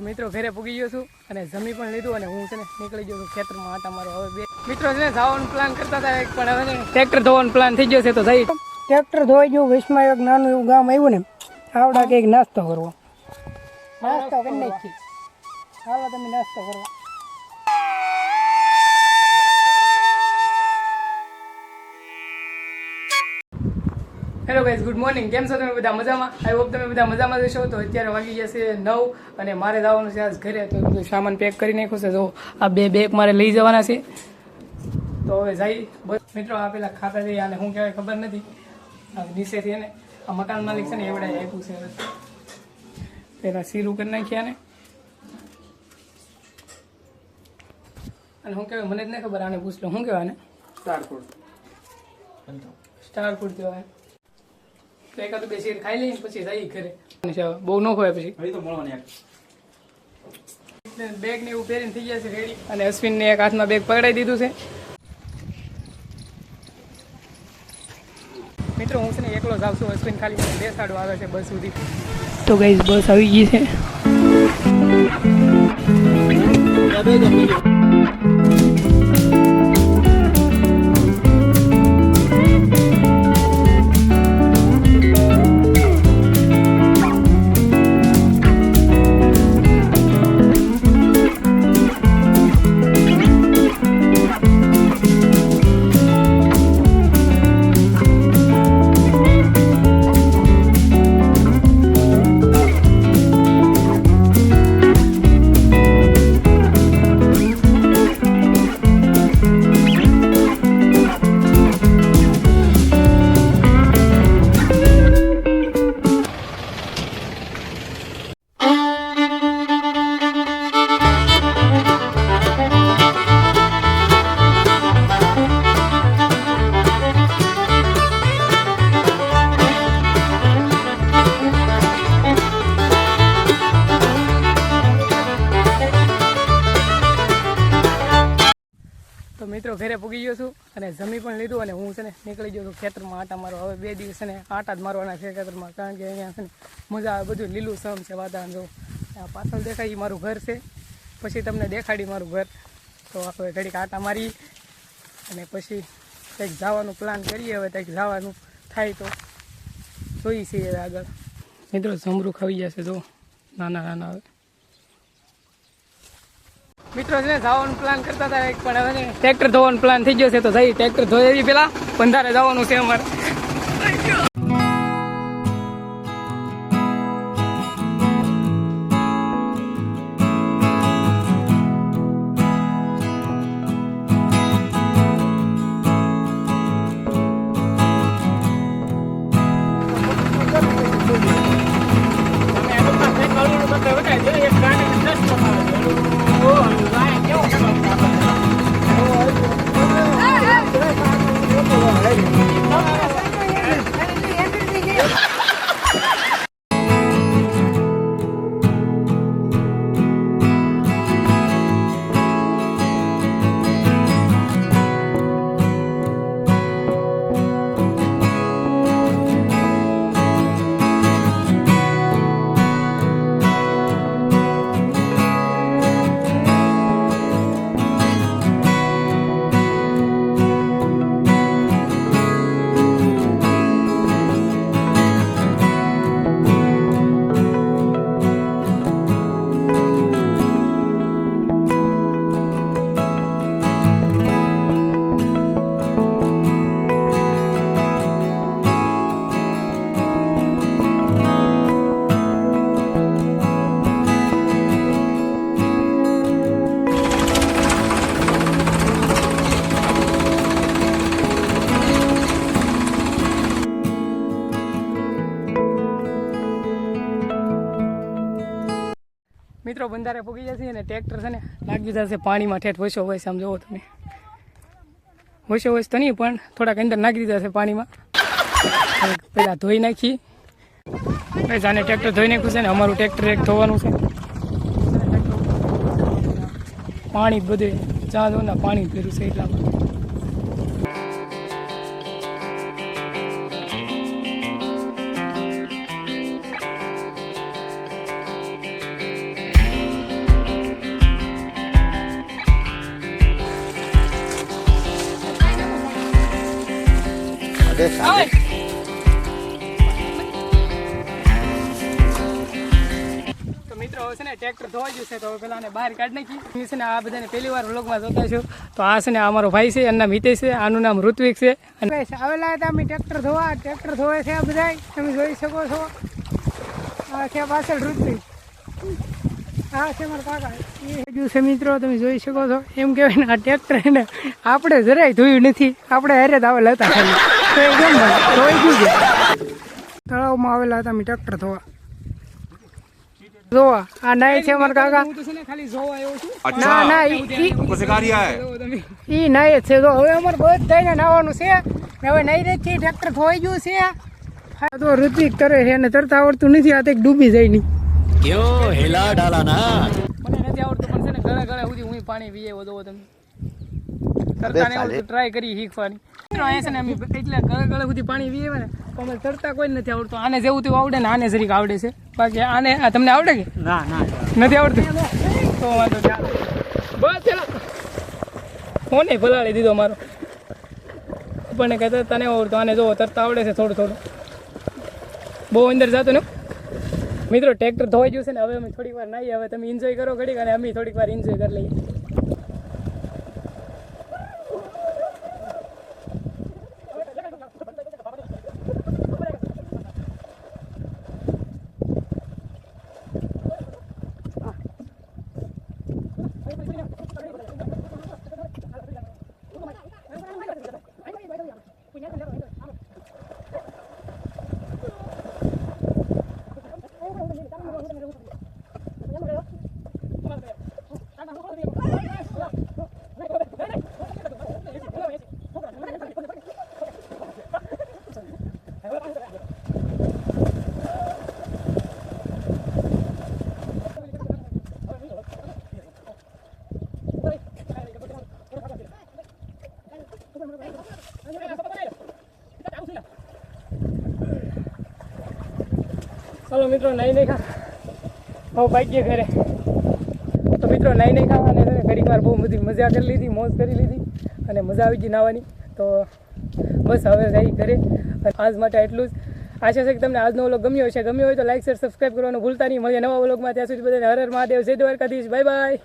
તો મિત્રો ઘરે પૂગી ગયો છું અને જમી પણ લીધું અને હું છે ને નીકળી ગયો છું ખેતરમાં. હતા મારો હવે બે મિત્રો છે ને જવાનું પ્લાન કરતા હતા પણ હવે ટ્રેક્ટર ધોવાનો પ્લાન થઈ ગયો છે તો થઈ ટ્રેક્ટર ધોઈ ગયું વિશ્વમાં એક નાનું એવું ગામ આવ્યું ને આવડા કંઈક નાસ્તો કરવો. નાસ્તો કરી નાખી હાલો તમે નાસ્તો કરો. હેલો ગાઈઝ ગુડ મોર્નિંગ કેમ છો તમે બધા મજામાં? આઈ હોપ તમે બધા મજામાં જશો તો અત્યારે વાગી જશે નવ અને મારે જવાનું છે આજ ઘરે. તો બધું સામાન પેક કરી નાખ્યું છે. તો આ બે બેગ મારે લઈ જવાના છે. તો હવે જઈ. મિત્રો આ પેલા ખાતા જઈએ અને શું કહેવાય ખબર નથી. આ નીચેથી એને આ મકાન માલિક છે ને એવડાય આપ્યું છે. પેલા સીરું કરી નાખ્યા ને. અને શું કહેવાય મને જ નહીં ખબર આને પૂછ લો. શું કહેવાય ને સ્ટાર ફૂડ સ્ટાર ફૂડ કહેવાય. તો એકાદ બે શેર ખાઈ લઈએ પછી જઈ ઘરે. બહુ ન ખોવાય પછી. બેગ ને એવું પહેરીને થઈ જશે રેડી અને અશ્વિન ને એક હાથમાં બેગ પકડાઈ દીધું છે. મિત્રો હું છે ને એકલો જ આવશું. અશ્વિન ખાલી મને બેસાડવા આવે છે બસ સુધી. તો ગઈ બસ આવી ગઈ છે. અને જમી પણ લીધું અને હું છે ને નીકળી ગયો ખેતરમાં આટા મારો હવે બે દિવસ ને આટા જ મારવાના છે ખેતરમાં, કારણ કે અહીંયા છે ને મજા આવે, બધું લીલું સમ છે વાતાવરણ જો. આ પાછળ દેખાય એ મારું ઘર છે. પછી તમને દેખાડી મારું ઘર. તો હવે ઘડીક આટા મારી અને પછી કંઈક જવાનું પ્લાન કરીએ. હવે કંઈક જવાનું થાય તો જોઈ છીએ આગળ. મિત્રો, જમરૂ ખાવી જશે જો. નાના નાના. હવે મિત્રો છે જવાનું પ્લાન કરતા હતા એક, પણ હવે ટ્રેક્ટર ધોવાનો પ્લાન થઈ ગયો છે, તો સહી ટ્રેક્ટર ધોઈ પેલા. બંધારે જવાનું છે અમારે. મિત્રો, બંધારે પૂગી જશે અને ટ્રેક્ટર છે ને લાગી જશે પાણીમાં ઠેઠ વસો હોય આમ જોવો તમે. વસો હોય તો નહીં, પણ થોડાક અંદર નાખી દીધા છે પાણીમાં. પહેલાં ધોઈ નાખી. બસ આને ટ્રેક્ટર ધોઈ નાખ્યું છે ને, અમારું ટ્રેક્ટર એક ધોવાનું છે. પાણી બધે જ્યાં જો પાણી ભર્યું છે એટલામાં તે સાલે તો મિત્રો, હવે ને ટ્રેક્ટર જશે તો હવે પેલાને બહાર કાઢ નાખી છે ને પહેલી વાર વ્લોગમાં જોતા છું. તો આ અમારો ભાઈ છે આનું નામ છે. આવેલા હતા અમે ટ્રેક્ટર ધોવા. ટ્રેક્ટર ધોવે છે આ તમે જોઈ શકો છો. આ છે પાછળ ઋત્વિક. આ છે મારા કાકા. એ હજુ મિત્રો, તમે જોઈ શકો છો. એમ કહેવાય ને, આ ટ્રેક્ટર એને આપણે જરાય ધોયું નથી. આપણે હારે જ આવેલા હતા થઈ ધોઈ ગયું છે. તળાવમાં આવેલા હતા અમે ટ્રેક્ટર ધોવા. કરે તરતા આવડતું નથી આ તો ડૂબી જાય ની. આવડતું પણ છે ને પાણી પીએ વધો ને ટ્રાય કરી શીખવાની. મિત્રો અહીંયા છે ને અમે એટલે ગળે ગળે સુધી પાણી પીએ ને તો અમે તરતા કોઈ નથી આવડતું. આને જેવું તેવું આવડે ને આને જરીક આવડે છે. બાકી આને આ તમને આવડે કે? ના ના નથી આવડતું? તો વાંધો નહીં. બસ ચલો ફોને ભલાડી દીધો મારો. આપણને કહેતા તને આવડતું આને જો તરતા આવડે છે થોડું થોડું. બહુ અંદર જતું ને મિત્રો ટ્રેક્ટર ધોઈ ગયું છે ને હવે અમે થોડીક વાર નાહીએ હવે તમે એન્જોય કરો ઘડીક અને અમે થોડીક વાર એન્જોય કરી લઈએ. ચાલો મિત્રો નાઈ નહીં ખા હવે ભાગ્ય ઘરે. તો મિત્રો, નહીં નહીં ખા અને ઘડીક વાર બહુ બધી મજા કરી લીધી, મોજ કરી લીધી અને મજા આવી ગઈ નાવાની. તો બસ હવે જઈ ઘરે. આજ માટે એટલું જ. આશા છે કે તમને આજનો વ્લોગ ગમ્યો હશે. ગમ્યો હોય તો લાઈક શેર સબસ્ક્રાઈબ કરવાનું ભૂલતા નહીં. મળીએ નવા વ્લોગમાં. ત્યાં સુધી બધાને હર હર મહાદેવ. જય દ્વારકાધીશ. Bye bye